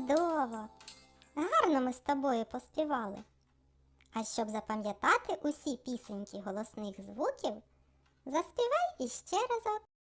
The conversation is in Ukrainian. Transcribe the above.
Чудово! Гарно ми з тобою поспівали. А щоб запам'ятати усі пісеньки голосних звуків, заспівай іще разок.